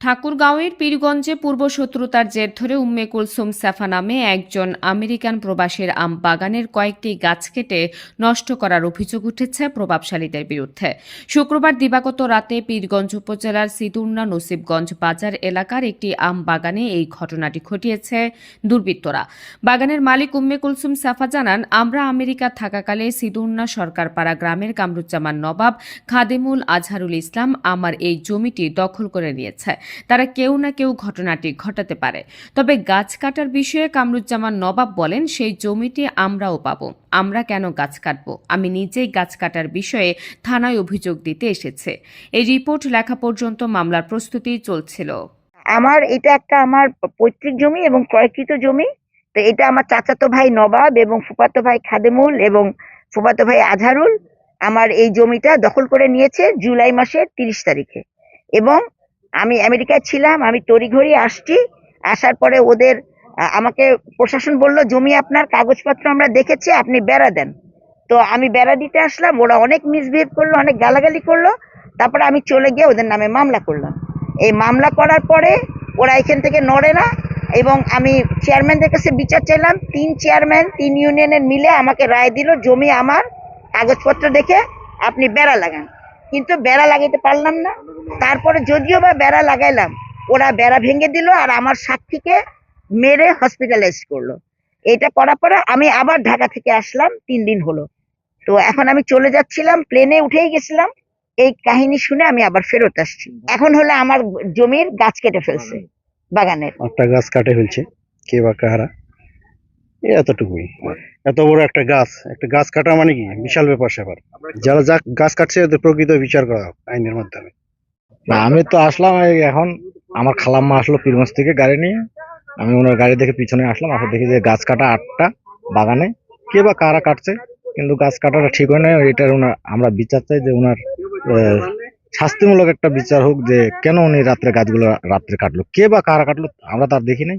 ঠাকুরগাঁওয়ের পীরগঞ্জে পূর্বশত্রুতার জের ধরে উম্মে কুলসুম সাফা নামে একজন আমেরিকান প্রবাসীর আম বাগানের কয়েকটি গাছ কেটে নষ্ট করার অভিযোগ উঠেছে প্রভাবশালীদের বিরুদ্ধে। শুক্রবার দিবাগত রাতে পীরগঞ্জ উপজেলার সিদুর্না নসিবগঞ্জ বাজার এলাকার একটি আম বাগানে এই ঘটনাটি ঘটিয়েছে দুর্বৃত্তরা। বাগানের মালিক উম্মে কুলসুম সাফা জানান, আমরা আমেরিকা থাকাকালে সিদুর্না সরকারপাড়া গ্রামের কামরুজ্জামান নবাব, খাদেমুল আজহারুল ইসলাম আমার এই জমিটি দখল করে নিয়েছে। তারা কেউ না কেউ ঘটনাটি ঘটাতে পারে। তবে গাছ কাটার বিষয়ে কামরুজ্জামান নবাব বলেন, সেই জমিটি আমরাও পাবো। আমরা কেন গাছ কাটবো? আমি নিজেই গাছ কাটার বিষয়ে থানায় অভিযোগ দিতে এসেছে। এই রিপোর্ট লেখা পর্যন্ত মামলার প্রস্তুতি চলছিল। আমার এটা একটা আমার পৈতৃক জমি এবং ক্রয়কৃত জমি। তো এটা আমার চাচাতো ভাই নবাব এবং ফুফাতো ভাই খাদেমুল এবং ফুফাতো ভাই আজহারুল। আমার এই জমিটা দখল করে নিয়েছে জুলাই মাসের তিরিশ তারিখে। এবং আমি আমেরিকায় ছিলাম, আমি তড়িঘড়ি আসছি, আসার পরে ওদের আমাকে প্রশাসন বলল, জমি আপনার, কাগজপত্র আমরা দেখেছি, আপনি বেড়া দেন। তো আমি বেড়া দিতে আসলাম, ওরা অনেক মিসবিহেভ করল, অনেক গালাগালি করল, তারপরে আমি চলে গিয়ে ওদের নামে মামলা করলাম। এই মামলা করার পরে ওরা এখান থেকে নড়ে না এবং আমি চেয়ারম্যানদের কাছে বিচার চাইলাম, তিন চেয়ারম্যান তিন ইউনিয়নের মিলে আমাকে রায় দিল, জমি আমার, কাগজপত্র দেখে আপনি বেড়া লাগান। কিন্তু বেড়া লাগাইতে পারলাম না। তারপরে যদিও বা বেড়া লাগাইলাম, ওরা বেড়া ভেঙে দিল আর আমার সাক্ষীকে মেরে হসপিটালাইজ করল। এটা করার পরে আমি আবার ঢাকা থেকে আসলাম, তিন দিন হলো। তো এখন আমি চলে যাচ্ছিলাম, প্লেনে উঠেই গেছিলাম। এই কাহিনী শুনে আমি আবার ফেরত আসছি। এখন হলো আমার জমির গাছ কেটে ফেলছে, বাগানের। একটা গাছ কাটে ফেলছে, কে বা কাহারা এতটুকুই। এত বড় একটা গাছ একটা গাছ কাটা মানে কি? বিশাল ব্যাপার স্যাপার। যারা যা গাছ কাটছে ওদের প্রকৃত বিচার করা আইনের মাধ্যমে। আমি তো আসলাম এখন। আমার খালাম্মা আসলো পীরগঞ্জ থেকে গাড়ি নিয়ে। আমি ওনার গাড়ি দেখে পিছনে আসলাম আসলে দেখি যে গাছ কাটা আটটা বাগানে। কে বা কারা কাটছে? কিন্তু গাছ কাটাটা ঠিক হয় না এটার ওনার, আমরা বিচার চাই যে ওনার শাস্তিমূলক একটা বিচার হোক যে কেন উনি রাত্রে গাছগুলো রাত্রে কাটলো। কে বা কারা কাটলো, আমরা তার দেখি নাই।